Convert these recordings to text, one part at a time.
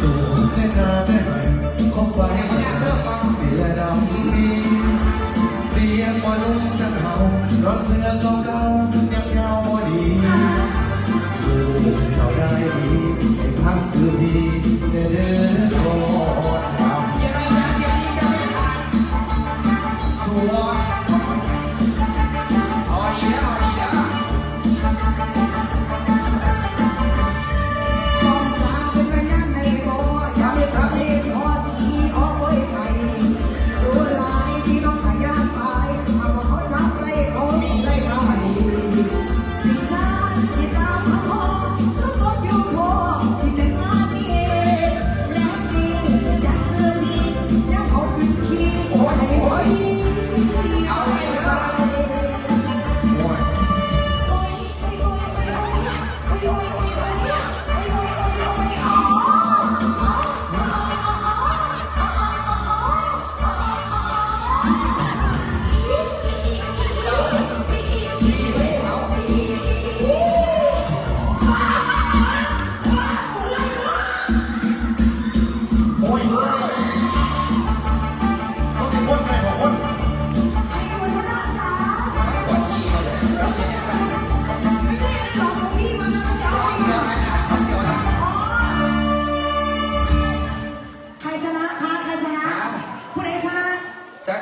สูงแค่หน้าแค่ไหนคไปเสียดำดีเรียกว่านุ่มจังเฮาร้อนเสื้อเก่ายังยาวบ่ดี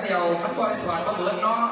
เดียวมันก็ได้ถอดมาเบิดเนาะ